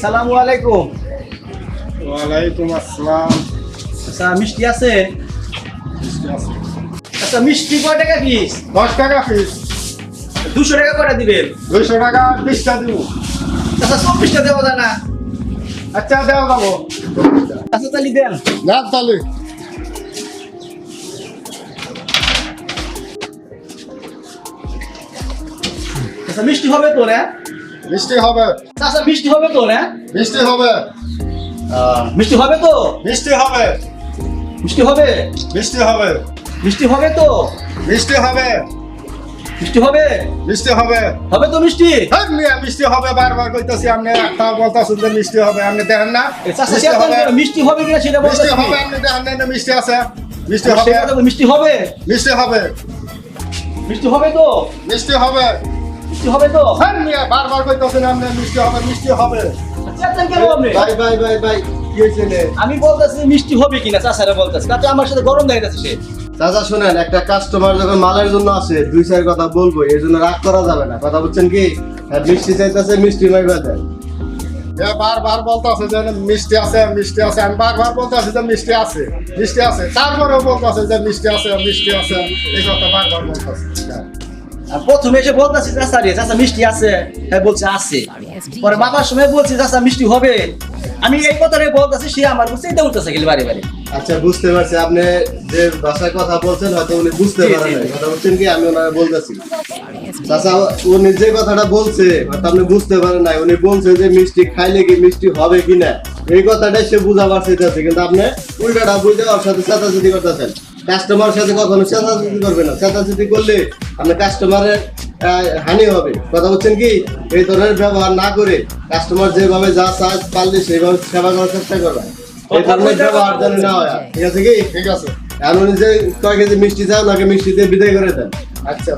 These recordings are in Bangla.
আসসালামু আলাইকুম। ওয়ালাইকুম আসসালাম। আচ্ছা মিষ্টি আছে? আচ্ছা মিষ্টি কয় টাকা পিস দশ টাকা পিস দুশো টাকা করে দিবেন? দুইশো টাকা বিশটা দিব। আচ্ছা চব্বিশটা দেওয়া যায় না? আচ্ছা দেওয়া যাব। আচ্ছা তাহলে দেন। না তাহলে আচ্ছা মিষ্টি হবে তো না মিষ্টি হবে। আচ্ছা মিষ্টি হবে তো না? মিষ্টি হবে। মিষ্টি হবে তো? মিষ্টি হবে। মিষ্টি হবে? মিষ্টি হবে। মিষ্টি হবে তো? মিষ্টি হবে। মিষ্টি হবে? মিষ্টি হবে। হবে তো মিষ্টি? হ্যাঁ, মিষ্টি হবে বারবার কইতাছি আপনি একটা বলতাছেন যে মিষ্টি হবে আপনি দেখেন না। মিষ্টি হবে। কিনা সেটা বলতে মিষ্টি হবে আপনি দেখেন না, না মিষ্টি আছে। মিষ্টি হবে। মিষ্টি হবে। মিষ্টি হবে। মিষ্টি হবে তো? মিষ্টি হবে। মিষ্টি হবে তো? হ্যাঁ, মিয়া, বারবার কইতাছেন আপনি মিষ্টি হবে মিষ্টি হবে। চেঁচান কেন আপনি? ভাই ভাই ভাই ভাই কি হয়েছে রে আমি বলতেছি মিষ্টি হবে কিনা চাচারা বলতেছি। তাতে আমার সাথে গরম দেখা যাচ্ছে সে। চাচা শুনেন একটা কাস্টমার যখন মালের জন্য আসে দুই চার কথা বলব এই জন্য রাগ করা যাবে না। কথা বলছেন কি? আর মিষ্টি চাইতেছে মিষ্টি মাইবা দেন। বারবার বলতাছে যে মিষ্টি আছে মিষ্টি আছে। আমি বারবার বলতাছি যে মিষ্টি আছে মিষ্টি আছে। তারপরেও বলতাছে যে মিষ্টি আছে মিষ্টি আছে। এই কথা বারবার বলতাছে। প্রথমে এসে বলতেছি চাচা রে চাচা মিষ্টি আছে? হ্যাঁ বলছে আছে। পরে বাবার সময় বলছি চাচা মিষ্টি হবে। আমি এই কথাটাই বলতেছি সে আমার বলছে এটা উঠতেছে গেলে বাড়ি বাড়ি আচ্ছা বুঝতে পারছি। আপনি যে ভাষায় কথা বলছেন হয়তো উনি বুঝতে পারেন না কথা বলছেন কি আমি ওনারা বলতেছি। চাচা উনি যে কথাটা বলছে হয়তো আপনি বুঝতে পারেন না উনি বলছে যে মিষ্টি খাইলে কি মিষ্টি হবে কিনা? এই কথাটাই সে বুঝাবার চাইতেছে। কিন্তু আপনি উল্টাটা বুঝে ওর সাথে চেঁচাচেঁচি করতেছেন। কাস্টমার সাথে কখনো চেঁচাচেঁচি করবে না। চেঁচাচেঁচি করলে আপনার কাস্টমারের হানি হবে। কথা বলছেন কি? এই ধরনের ব্যবহার না করে কাস্টমার যেভাবে যা চায় পারলে সেইভাবে সেবা করার চেষ্টা করবে। এই ধরনের ব্যবহার যেন না হয়। ঠিক আছে কি? ঠিক আছে। উনি যে কয় কেজি মিষ্টি চান ওনাকে মিষ্টি দিয়ে বিদায় করে দেন। আচ্ছা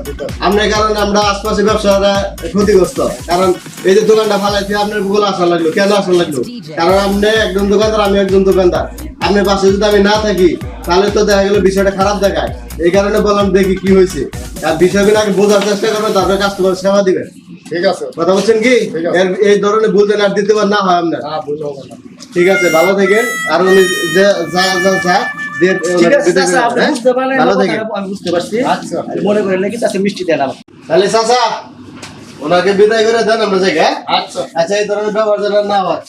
আপনার কারণে আমরা আশপাশে ব্যবসাটা ক্ষতিগ্রস্ত। কারণ এই যে দোকানটা ফালাইছি আপনার আসা লাগল। কেন আসা লাগল? কারণ আপনি একজন দোকানদার আমি একজন দোকানদার। আপনার পাশে যদি আমি না থাকি তাহলে তো দেখা গেলো বিষয়টা খারাপ দেখায়। এই কারণে বললাম দেখি কি হয়েছে। আর বিষয়গুলো আগে বোঝার চেষ্টা করবেন তারপরে কাস্টমার সেবা দিবেন। ঠিক আছে। কথা বলছেন কি? এই ধরনের ভুল যেন আর দিতে পার না হয় আপনার। হ্যাঁ ঠিক আছে ভালো থেকে আর উনি যে যা যা হ্যাঁ? বুঝতে পারলেন ভালো থেকে বুঝতে পারছি। আচ্ছা। মনে করেন নাকি চাচা মিষ্টি দেন তাহলে চাচা ওনাকে বিদায় করে দেন আমরা জায়গা আচ্ছা। আচ্ছা এই ধরনের ব্যবহার যেন না হয়।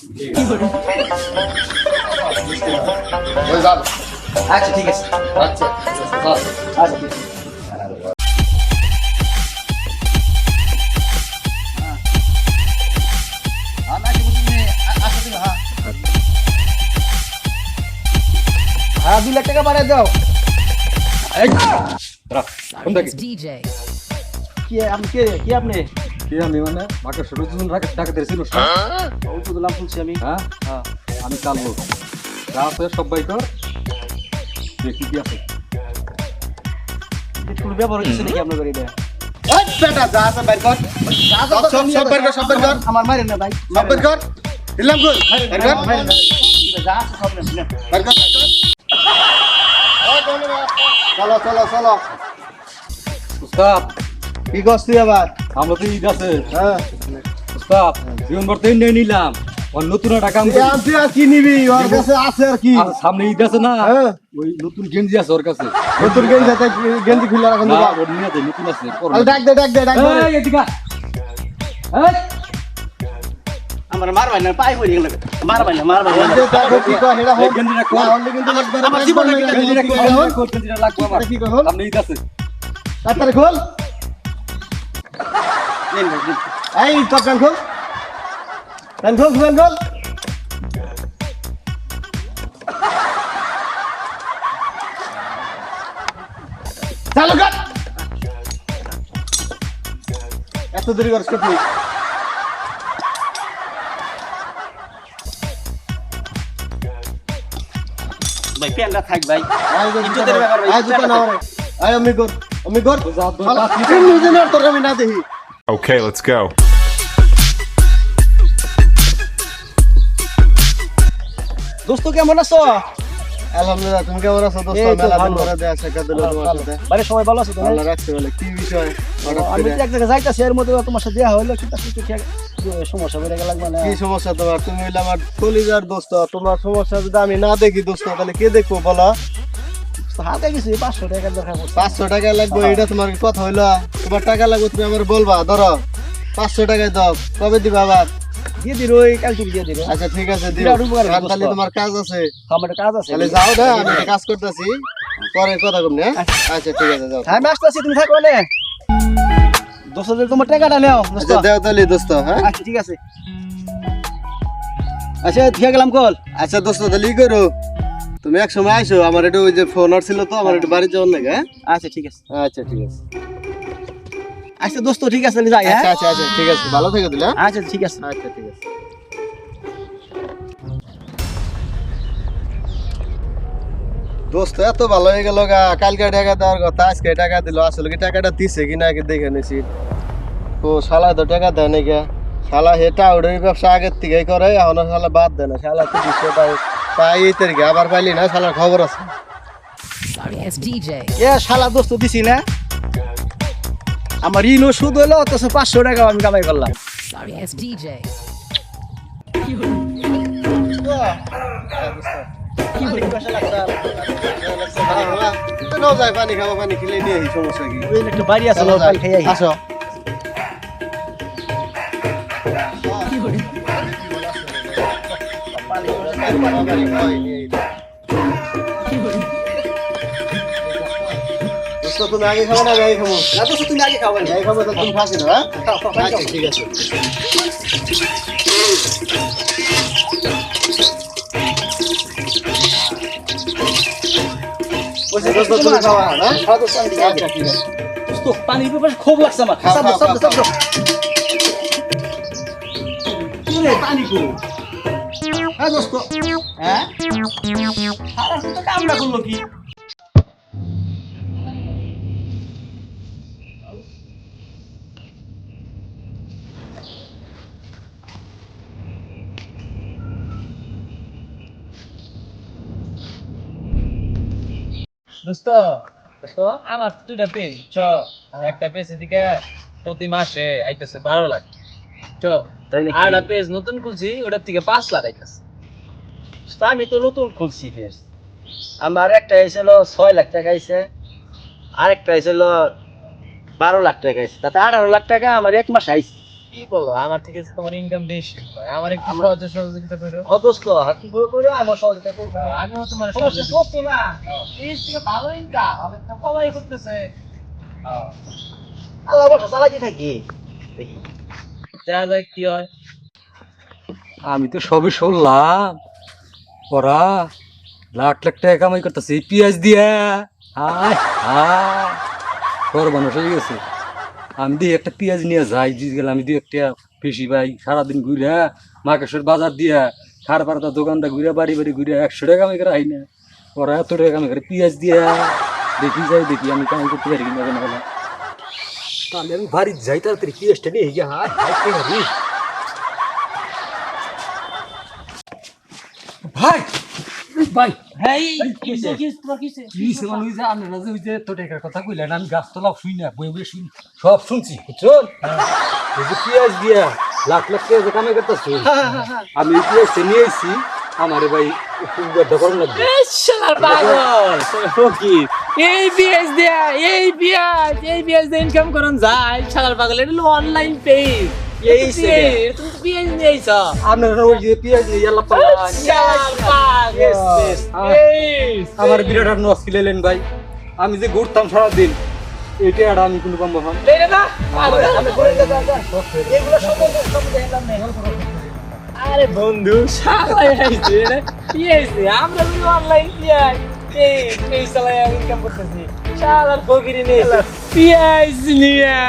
আচ্ছা ঠিক আছে। আচ্ছা। আচ্ছা ঠিক আছে। হ্যাঁ। দুই লাখ টাকা বাড়ায় দাও। কি আপনি কে? কি আপনি? কি আমি মানে? মাকে ছোট জন টাকা দিয়েছিল ওই তো দিলাম শুনছি আমি হ্যাঁ। হ্যাঁ। আমি চালবো যা আছে সবাই কর। দেখি কি আছে কোনো ব্যবহার নাকি। আমার মারেন না ভাই সব বের কর। দিলাম? বের কর। যা আছে সব। বের কর। চলো চলো চলো উস্তাদ করছ আবার আমরা তো ঈদ আছে হ্যাঁ উস্তাদ জীবন ভর তো নিয়ে নিলাম ওর নতুন একটা কাম তুই আর আর কি নিবি? ওর কাছে আছে আর কি? আর সামনে ঈদ আছে না? হ্যাঁ। ওই নতুন গেঞ্জি আছে ওর কাছে। নতুন গেঞ্জি খুলে রাখুন না ওর নিয়ে দে নতুন আছে পরো। আরে ডাক দে ডাক দে ডাক দে। এই, এদিকে আয়। এই, আমার মারবাই না পাই পড়ে গেল মারবাই না মারবাই না। যে দেখো কি কয় এই হোক। গেঞ্জিটা না হলে কিন্তু একবার আমার জীবনে কি গেঞ্জিটা কর, কি কর? কর, গেঞ্জিটা লাগবে আমার। এটা কি কর, হল? সামনে ঈদ আছে। তাড়াতাড়ি খোল। এই তোর খোল। প্যান খোল চালু কর এত দেরি করছ তুই ভাই প্যান্টটা থাক ভাই ইজ্জতের ব্যাপার ভাই, আয় জুতা না ওরে আয় অমি কর অমি কর যা, তোর আমি না দেখি Okay, let's go. দোস্ত কেমন আছো? আলহামদুলিল্লাহ তুমি কেমন আছো দোস্ত? মেলা দিন পরে দেখা সাক্ষাৎ হলো তোমার সাথে। বাড়ির সবাই ভালো আছে তো না? ভালো রাখতে বলে কি বিষয়? আমি এক জায়গায় যাইতাছি এর মধ্যে তোমার সাথে কিন্তু আসলে ঠিক সমস্যা বেড়ে গেল মানে কি সমস্যা তোমার? তুমি হইলে আমার কলিজার দোস্ত তোমার সমস্যা যদি আমি না দেখি দোস্ত তাহলে কে দেখব বলো? হাতে পাঁচশো টাকা দরকার পাঁচশো টাকা লাগবে এটা তোমার কথা হইল। তোমার টাকা লাগবে তুমি আমার বলবা ধরো। পাঁচশো টাকায় দাও কবে দিবা আবার? দিয়ে দিল ওই কালকে দিয়ে দিল। আচ্ছা ঠিক আছে দিও। বিরাট উপকার কারণ দোস্ত। তাহলে তোমার কাজ আছে। আমার কাজ আছে। তাহলে যাও না আমি কাজ করতেছি। পরে কথা কম না আচ্ছা। ঠিক আছে যাও। আমি আসতেছি তুমি থাকো না দোস্তদের তোমার টাকাটা নেও আচ্ছা দেও তাহলে দোস্ত হ্যাঁ? আচ্ছা ঠিক আছে। আচ্ছা ঠিক গেলাম কল। আচ্ছা দোস্ত তাহলে ই করো। তুমি এক সময় আইসো আমার একটু ওই যে ফোন ছিল তো আমার একটু বাড়ি যাওয়ার লাগে হ্যাঁ? আচ্ছা ঠিক আছে। আচ্ছা ঠিক আছে। আচ্ছা দোস্ত ঠিক আছে যাই হ্যাঁ? আচ্ছা আচ্ছা আচ্ছা ঠিক আছে ভালো থেকে দিলে আচ্ছা ঠিক আছে। আচ্ছা ঠিক আছে। দোস্ত এত ভালো হয়ে গেল গা কালকে টাকা দেওয়ার কথা আজকে টাকা দিল আসলে কি টাকাটা দিছে কিনা আগে দেখে নিছি। ও শালা তো টাকা দেয় না গা। শালা হে টাউডের ব্যবসা আগের থেকে করে এখন শালা বাদ দেয় না। শালা তো দিচ্ছে তাই তাই এই তারিখে আবার পাইলি না শালার খবর আছে. এ শালা দোস্ত দিছি না। আমার ঋণও সুদ হলো অথচ পাঁচশো টাকা আমি কামাই করলাম। Sorry, as DJ. নাও যায় পানি দোস্ত, তুমি আগে খাব না আগে খাব? না দোস্ত তুমি আগে খাওয়া আগে খাব তো তুমি ফাঁসি দাও হ্যাঁ? আচ্ছা ঠিক আছে। না আচ্ছা পানির ব্যাপারে খুব লাগছে আমার। পানি হ্যাঁ দোস্ত। হ্যাঁ? কামড়া করল কি? দোস্ত আমার দুটা পেজ চ। একটা পেজ এদিকে প্রতি মাসে আইতেছে বারো লাখ। চ। আর একটা পেজ নতুন খুলছি ওটার থেকে পাঁচ লাখ আইতেছে। তা আমি তো নতুন খুলছি ফেস আমার একটা এসেছিল ছয় লাখ টাকা আইছে আরেকটা এসেছিল বারো লাখ টাকা আইছে। তাতে আঠারো লাখ টাকা আমার এক মাস আইছে। কি বলো? আমার থেকে তোমার ইনকাম বেশি আমার একটু সহজে সহযোগিতা করো। হাতি বই করে আমার সহযোগিতা করবে। আমিও তোমার সমস্যা সহযোগিতা না। এই থেকে ভালো ইনকাম আমি তো কমাই করতেছে। আল্লাহ বসা থাকি। দেখি। যা যায় কি হয়। আমি তো সবই শুনলাম। ওরা লাখ লাখ টাকা কামাই করতেছে। এই পেঁয়াজ দিয়া। হায় হায় তোর মানুষ হয়ে গেছে। আমি দিয়ে একটা পেঁয়াজ নিয়ে যাই গেলে আমি দিয়ে একটা বেশি ভাই সারাদিন ঘুরে মাকেশ্বর বাজার দিয়া খার পাড়া দোকানটা ঘুরে বাড়ি বাড়ি ঘুরে একশো টাকা কামাই করে আই না ওরা এত টাকা কামাই করে পেঁয়াজ দিয়া দেখি যাই দেখি আমি কামাই করতে পারি কিনা কেন বলো তাহলে আমি বাড়ি যাই তাড়াতাড়ি পেঁয়াজটা নিয়ে গিয়ে পেঁয়াজ ভাই। হ্যাঁ যে যে কথা কইলেন আমি শুই না বই বই শুই সব শুনছি বুঝছেন? এই যে পেঁয়াজ দিয়া লাখ লাখ পেঁয়াজ কামে করতেছি আমি এই নিয়ে আমারে ভাই বিএস দিয়া এই বিয়াজ এই দিয়ে ইনকাম করন যায় শালার পাগল এটা অনলাইন পেজ আমার বিরাট আর নষ্ট লেলেন ভাই আমি যে ঘুরতাম সারাদিন এটা আর আমি কোনো হন সব আরে বন্ধু শালাই আইছে রে কি আইছে আমরা তো অনলাইন পিয়াই এই এই শালাই ইনকাম করতেছি শালার ফকিরি নেই পিয়াইজ নিয়া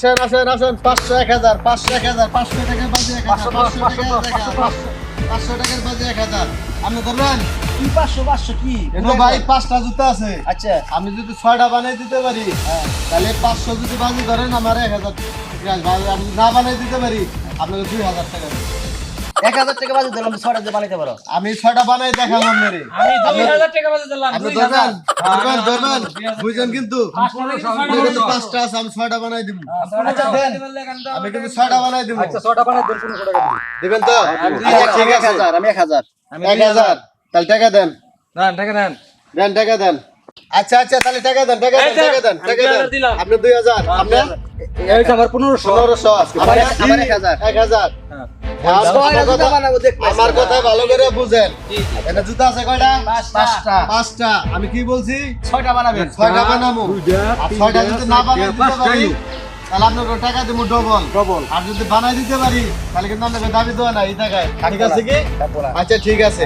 আসেন আসেন আসেন পাঁচশো এক হাজার পাঁচশো এক হাজার পাঁচশো টাকার বাজে এক হাজার পাঁচশো পাঁচশো- টাকার বাজে এক হাজার আপনি ধরবেন? কি পাঁচশো পাঁচশো কি? এনো ভাই পাঁচটা জুতা আছে। আচ্ছা। আমি যদি ছয়টা বানিয়ে দিতে পারি তাহলে পাঁচশো যদি বাজি ধরেন আমার এক হাজার। আমি না বানিয়ে দিতে পারি আপনাকে দুই হাজার টাকা। এক হাজার টাকা বাজে দিলাম ছয়টা দিয়ে বানাইতে পারো। আমি ছয়টা বানাই দেখাম আপনারে আমি দুই হাজার টাকা বাজে দিলাম আপনি ধরবেন ধরবেন ধরবেন। বুঝছেন কিন্তু? পাঁচটা আপনি আছে আমি ছয়টা বানাই দিব। আচ্ছা দেন। আমি কিন্তু ছয়টা বানাই দিব। আচ্ছা ছটা বানাই দেন কোনো টাকা দিবেন তো? আচ্ছা ঠিক আছে। হাজার আমি এক হাজার। এক হাজার। তাহলে টাকা দেন। নেন টাকা নেন দেন টাকা দেন। আচ্ছা আচ্ছা তাহলে টাকা দেন টাকা দেন টাকা দেন টাকা দেন। আপনি দুই হাজার আপনার এই আমার পনেরোশো। পনেরোশো আমার আমার এক হাজার। এক হাজার। হ্যাঁ। আমার কথা- বানাবো দেখব আমার কথা ভালো করে বুঝেন। এটা জুতা আছে কয়টা? পাঁচটা। পাঁচটা। আমি কি বলছি? ছয়টা বানাবেন। ছয়টা বানাবো। ছয়টা যদি না বানাই। তাহলে আপনাকে টাকা দেবো ডবল ডবল আর যদি বানাই দিতে পারি তাহলে কিন্তু আপনাকে দাবি দেওয়া না এই টাকায়। ঠিক আছে কি? আচ্ছা ঠিক আছে।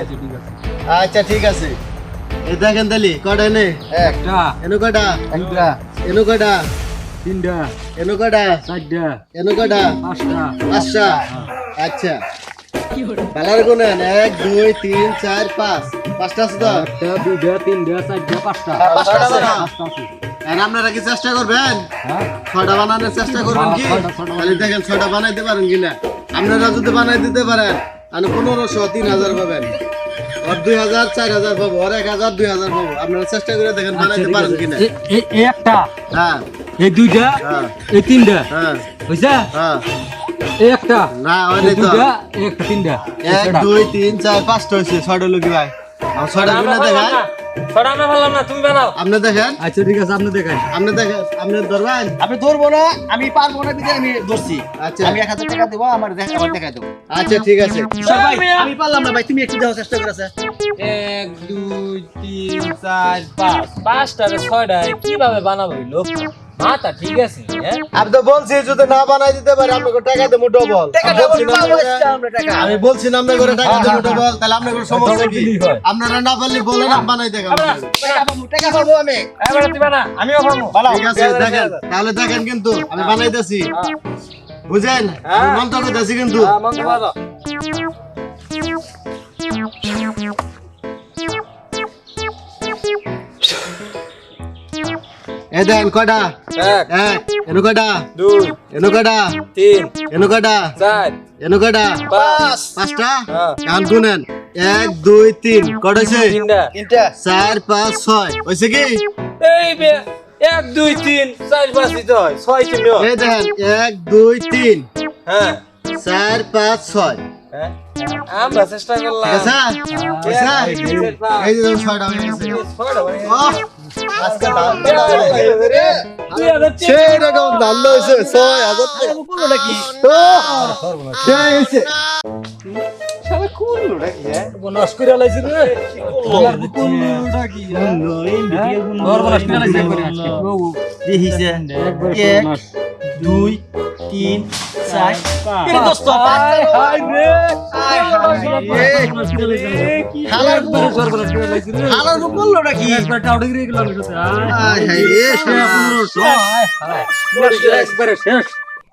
আচ্ছা ঠিক আছে। এই দেখেন তালি কয়টা নে এক একটা। এনো কয়টা? একটা। এনো কয়টা? তিনটা। এনো চারটা। এনো কয়টা? পাঁচটা। পাঁচটা। আচ্ছা। কালার গুনেন এক দুই তিন চার পাঁচ। পাঁচটা আছে তো? একটা দুইটা তিনটা চারটা পাঁচটা। পাঁচটা আছে। পাঁচটা আছে। আর আপনারা কি চেষ্টা করবেন? হ্যাঁ। ছয়টা বানানোর চেষ্টা করবেন কি? তাহলে দেখেন ছয়টা বানাইতে পারেন কিনা আপনারা যদি বানাই দিতে পারেন আমি পনেরোশো তিন হাজার পাবেন। দুই হাজার চার হাজার পাবো ওর এক হাজার দুই হাজার পাবো। আপনারা চেষ্টা করে দেখেন বানাইতে পারেন কিনা। একটা হ্যাঁ। এই দুইটা হ্যাঁ। এই তিনটা হ্যাঁ। বুঝছা হ্যাঁ। একটা না ওই তো এই তিনটা এক দুই তিন চার পাঁচটা হয়েছে ছয়টা লোক ভাই। আমার ছয়টা পারলাম না। ছয়টা আমরা পারলাম না তুমি বানাও। আপনি দেখেন। আচ্ছা ঠিক আছে আপনি দেখান। আপনি দেখেন আপনি ধরবেন? আপনি ধরবো না আমি পারব না বিধে আমি ধরছি। আচ্ছা। আমি এক হাজার টাকা দেবো আমার দেখ আমার দেখাই দেবো। আচ্ছা ঠিক আছে। ভাই আমি পারলাম না ভাই তুমি একটু দেওয়ার চেষ্টা করেছে এক দুই তিন চার পাঁচ। পাঁচটা ছয়টা কীভাবে বানাবো এই ঠিক আছে হ্যাঁ? আমি তো বলছি যদি না বানাই দিতে পারে আপনাকে টাকা দেবো ডবল টাকা বলছি দেবো না পাবো আপনাকে- আমরা টাকা। আমি বলছি না আপনাকে টাকা দেবো ডবল তাহলে আপনাকে সমস্যা কি? আপনারা না পারলে বলেন আমি বানাই টাকা পাবো আমি। এবার তুই বানা আমিও পাবো। ঠিক আছে দেখেন তাহলে দেখেন কিন্তু আমি বানাইতেছি। বুঝেন? আমি মন্ত্র করতেছি কিন্তু। মন্ত্র বাজা এ দেন কয়টা এক এক দুই এনো তিন এনো কয়টা চার এনো পাঁচ পাঁচটা? হ্যাঁ। এখন গুনেন এক দুই তিন। কটা হয়েছে চার পাঁচ ছয়। হয়েছে কি? এই এক দুই তিন চার পাঁচ দিতে হয় ছয় কিমি এই দেখেন এক দুই তিন। হ্যাঁ। চার পাঁচ ছয়। হ্যাঁ? আমরা চেষ্টা করলাম? এই যে ছয়টা হয়ে গেছে। ছয় হাজার। লাইছি রে কি বোনাস লাইছি আজকে দেখিছে এক দুই তিন চার। এই দোস্ত হায় রে হালার একবার টাউডে রে, পনেরোশো একবারে শেষ